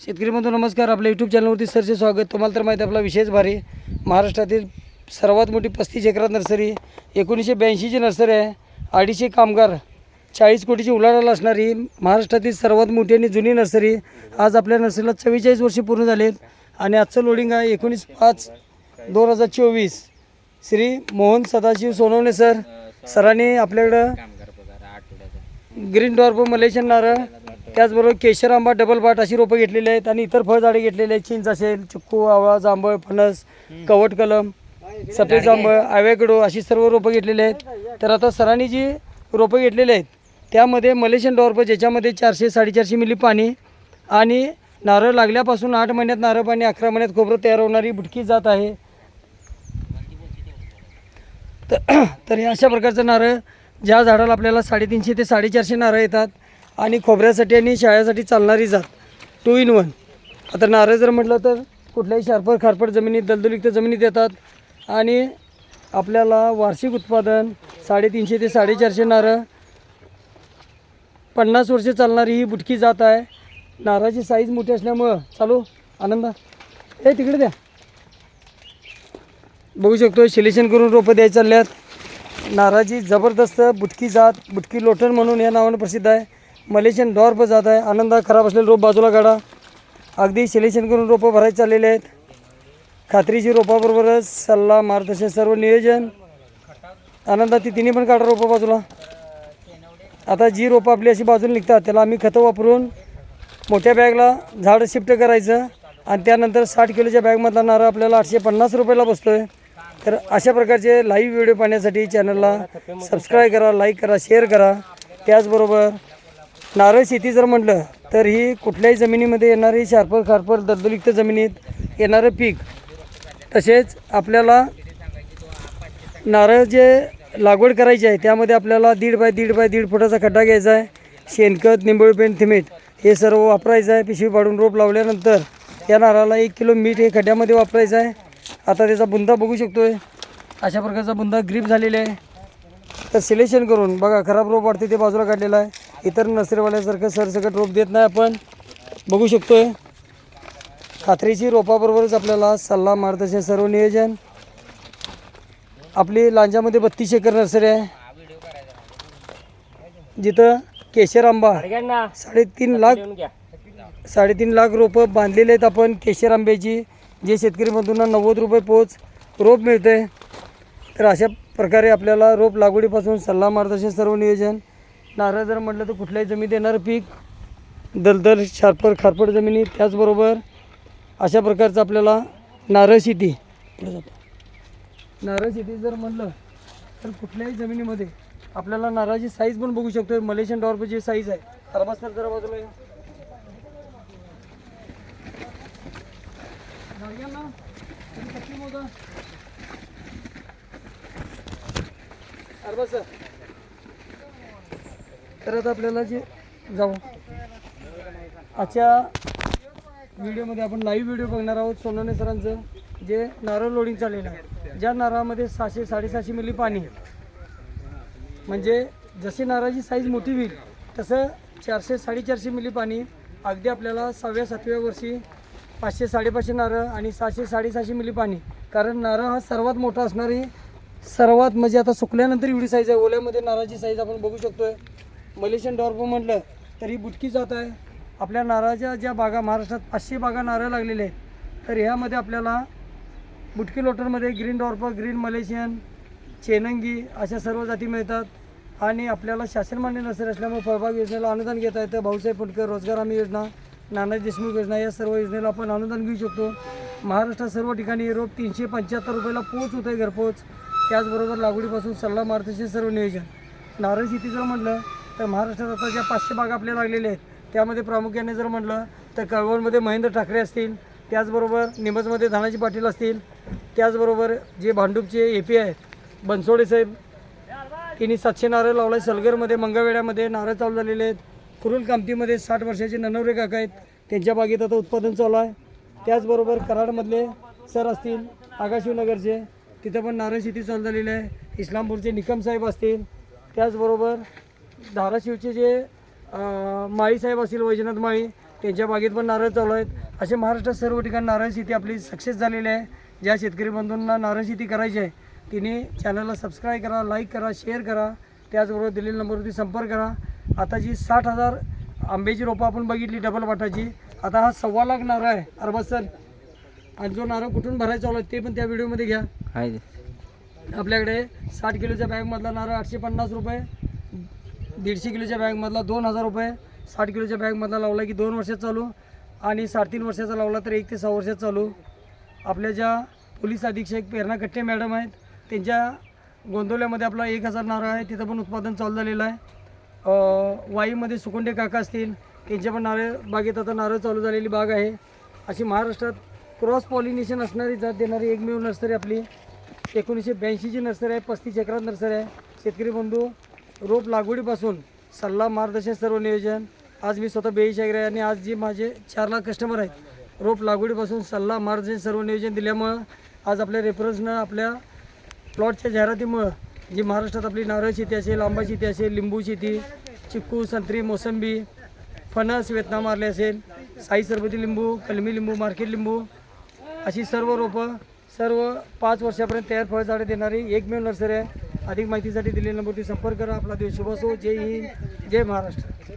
शेतकरी बंधू नमस्कार. आपल्या यूट्यूब चॅनलवरती सरचे स्वागत. तुम्हाला तर माहिती आपला विशेष भारी. महाराष्ट्रातील सर्वात मोठी पस्तीस एकरात नर्सरी एकोणीसशे ब्याऐंशीची नर्सरी आहे. अडीचशे कामगार चाळीस कोटीची उलाढाल असणारी महाराष्ट्रातील सर्वात मोठी आणि जुनी नर्सरी आज आपल्या नर्सरीला चव्वेचाळीस वर्षे पूर्ण झालेत. आणि आजचं लोडिंग आहे एकोणीस पाच दोन हजार चोवीस. श्री मोहन सदाशिव सोनवणे सर. सरांनी आपल्याकडं ग्रीन डॉर्फ मलेशियन नारळ त्याचबरोबर केशर आंबा डबल बाट अशी रोपं घेतलेली आहेत आणि इतर फळझाडे घेतलेली आहेत. चिंच असेल चिक्कू आवळा जांभळ फणस कवट कलम सफेद जांभळ आव्याकडो अशी सर्व रोपं घेतलेली आहेत. तर आता सरांनी जी रोपं घेतलेली आहेत त्यामध्ये मलेशियन डॉर्फ ज्याच्यामध्ये चारशे साडेचारशे मिली पाणी आणि नारळ लागल्यापासून आठ महिन्यात नारळ पाणी अकरा महिन्यात खोबरं तयार होणारी बुटकी जात आहे. तर तर हे अशा प्रकारचं नारळ ज्या झाडाला आपल्याला साडेतीनशे ते साडेचारशे नारळ येतात आणि खोबऱ्यासाठी आणि शाळेसाठी चालणारी जात. टू इन वन आता नारळ जर म्हटलं तर कुठल्याही शारपट खारपट जमिनीत दलदलयुक्त जमिनीत येतात. आणि आपल्याला वार्षिक उत्पादन साडेतीनशे ते साडेचारशे नारळ. पन्नास वर्षे चालणारी ही बुटकी जात आहे. नारळाची साईज मोठी असल्यामुळं. चालू. आनंदा. हे तिकडे द्या. बघू शकतो सिलेक्शन करून रोपं द्यायला चालल्यात. नारळाची जबरदस्त बुटकी जात बुटकी लोटण म्हणून या नावानं प्रसिद्ध आहे. मलेशियन डॉर्प जात आहे. आनंदा खराब असलेले रोप बाजूला काढा. अगदी सिलेक्शन करून रोपं भरायचे चाललेले आहेत. खात्रीची रोपाबरोबरच सल्ला मार्गदर्शन सर्व नियोजन. आनंदा ती तिन्ही पण काढा रोपं बाजूला. आता जी रोपं आपली अशी बाजूला निघतात त्याला आम्ही खतं वापरून मोठ्या बॅगला झाड शिफ्ट करायचं आणि त्यानंतर साठ किलोच्या बॅगमधला नारळ आपल्याला आठशे पन्नास रुपयाला बसतो आहे तर अशा प्रकारचे लाईव्ह व्हिडिओ पाहण्यासाठी चॅनलला सबस्क्राईब करा लाईक करा शेअर करा. त्याचबरोबर नारळ शेती जर म्हटलं तर ही कुठल्याही जमिनीमध्ये येणारी शार्पर खारपर दलदलयुक्त जमिनीत येणारं पीक तसेच आपल्याला नारळ जे लागवड करायची आहे त्यामध्ये आपल्याला दीड बाय दीड बाय दीड फुटाचा खड्डा घ्यायचा आहे. शेणखत निंबळ थिमेट हे सर्व वापरायचं आहे. पिशवी पाडून रोप लावल्यानंतर या नारळाला एक किलो मीठ हे खड्ड्यामध्ये वापरायचं आहे. आता त्याचा बुंदा बघू शकतो आहे अशा प्रकारचा बुंदा ग्रीप झालेला आहे. तर सिलेक्शन करून बघा खराब रोप वाढते ते बाजूला काढलेला आहे. इतर नर्सरीवाल्यासारखं सरसकट रोप देत नाही आपण. बघू शकतोय. खात्रीची रोपाबरोबरच आपल्याला सल्ला मार्गदर्शन सर्व नियोजन. आपली लांजामध्ये बत्तीस एकर नर्सरी आहे. जिथं केशर आंबा साडेतीन लाख साडेतीन लाख रोपं बांधलेले आहेत आपण केशर आंब्याची जे शेतकरी बंधूंना नव्वद रुपये पोच रोप मिळतं तर अशा प्रकारे आपल्याला रोप लागवडीपासून सल्ला मार्गदर्शन सर्व नियोजन. नारळ जर म्हटलं तर कुठल्याही जमीन येणारं पीक. दलदल शारपर खारपट जमिनी त्याचबरोबर अशा प्रकारचं आपल्याला नारळ शेती. नारळ शेती जर म्हणलं तर कुठल्याही जमिनीमध्ये आपल्याला नारळाची साईज पण बघू शकतो मलेशियन डॉर्फची साईज आहे. खरबास तर जरा बाजूला या. नारळांना सर तर आता आपल्याला जे जाऊ. आजच्या व्हिडिओमध्ये आपण लाईव्ह व्हिडिओ बघणार आहोत सोनवणे सरांचं जे नारळ लोडिंग चाललेलं आहे. ज्या नारळामध्ये सहाशे साडेसहाशे मिली पाणी म्हणजे जशी नारळाची साईज मोठी होईल तसं चारशे साडेचारशे मिली पाणी अगदी आपल्याला सहाव्या सातव्या वर्षी पाचशे साडेपाचशे नारळ आणि सहाशे साडेसहाशे मिली पाणी. कारण नारळ हा सर्वात मोठा असणारी सर्वात म्हणजे आता सुकल्यानंतर एवढी साईज आहे. ओल्यामध्ये नारळाची साईज आपण बघू शकतोय. मलेशियन डॉर्बो म्हटलं तर ही बुटकी जात आहे. आपल्या नारळाच्या ज्या बागा महाराष्ट्रात पाचशे बागा नारळ लागलेले आहेत तर ह्यामध्ये आपल्याला बुटकी लोटरमध्ये ग्रीन डॉर्फ ग्रीन मलेशियन चेनंगी अशा सर्व जाती मिळतात. आणि आपल्याला शासन मान्य नसेल असल्यामुळे फळबाग योजनेला अनुदान घेता येतं. भाऊसाहेब फुटकर रोजगार हमी योजना नाना देशमुख योजना या सर्व योजनेला आपण अनुदान घेऊ शकतो. महाराष्ट्रात सर्व ठिकाणी रोप तीनशे पंच्याहत्तर रुपयाला पोच होतं आहे घरपोच. त्याचबरोबर लागवडीपासून सल्ला मारतीचे सर्व नियोजन. नारळ शेती जर म्हटलं तर महाराष्ट्रात आता ज्या पाचशे बागा आपल्या लागलेल्या आहेत त्यामध्ये प्रामुख्याने जर म्हटलं तर कळवणमध्ये महेंद्र ठाकरे असतील त्याचबरोबर निमजमध्ये धानाजी पाटील असतील त्याचबरोबर जे भांडूपचे ए पी आहेत बनसोडे साहेब त्यांनी सातशे नारळ लावला आहे सलगरमध्ये मंगळवेड्यामध्ये नारळ चालू झालेले आहेत कुरुल कामतीमध्ये साठ वर्षाचे ननवरे काका आहेत त्यांच्या बागेत आता उत्पादन चालू आहे. त्याचबरोबर कराडमधले सर असतील आगाशिवनगरचे तिथं पण नारळ शेती चालू झालेली आहे इस्लामपूरचे निकम साहेब असतील त्याचबरोबर धाराशिवचे जे अं, माळी साहेब असतील वैजनाथ माळी त्यांच्या बागेत पण नारळ चालू आहेत. असे महाराष्ट्रात सर्व ठिकाणी नारळ शेती आपली सक्सेस झालेली आहे. ज्या शेतकरी बंधूंना नारळ शेती करायची आहे तिने चॅनलला सबस्क्राईब करा लाईक करा शेअर करा. त्याचबरोबर दिलेल्या नंबरवरती संपर्क करा. आता जी साठ हजार आंब्याची रोपं आपण बघितली डबल वाटाची आता हा सव्वा लाख नारळ आहे. अरबाज सर आणि जो नारळ कुठून भरायचा आहे ते पण त्या व्हिडिओमध्ये घ्या. आपल्याकडे साठ किलोच्या बॅगमधला नारळ आठशे पन्नास रुपये दीडशे किलोच्या बॅगमधला दोन हजार रुपये साठ किलोच्या बॅगमधला लावला की दोन वर्षात चालू आणि साडेतीन वर्षाचा लावला तर एक ते सहा वर्षात चालू. आपल्या ज्या पोलीस अधीक्षक प्रेरणा कट्टे मॅडम आहेत त्यांच्या गोंदवल्यामध्ये आपला एक हजार नारळ आहे तिथं पण उत्पादन चालू झालेलं आहे. वाईमध्ये सुकुंडे काका असतील त्यांच्या पण नारळ बागेत आता नारळ चालू झालेली बाग आहे. अशी महाराष्ट्रात क्रॉस पॉलिनेशन असणारी जात देणारी एकमेव नर्सरी आपली. एकोणीसशे ब्याऐंशीची नर्सरी आहे पस्तीस एकरात नर्सरी आहे. शेतकरी बंधू रोप लागवडीपासून सल्ला मार्गदर्शन सर्व नियोजन. आज मी स्वतः बेईशागर आहे आणि आज जे माझे चार लाख कस्टमर आहेत रोप लागवडीपासून सल्ला मार्गदर्शन सर्व नियोजन दिल्यामुळं आज आपल्या रेफरन्सनं आपल्या प्लॉटच्या जाहिरातीमुळं जी महाराष्ट्रात आपली नारळ शेती असेल आंबा शेती असेल लिंबू शेती चिक्कू संत्री मोसंबी फणस वेतना मारले असेल साई सरबती लिंबू कलमी लिंबू मार्केट लिंबू अशी सर्व रोपं सर्व पाच वर्षापर्यंत तयार फळझाडे देणारी एकमेव नर्सरी आहे. अधिक माहितीसाठी दिलेल्या नंबरवरती संपर्क करा. आपला देश शुभ असो. जय हिंद. जय महाराष्ट्र.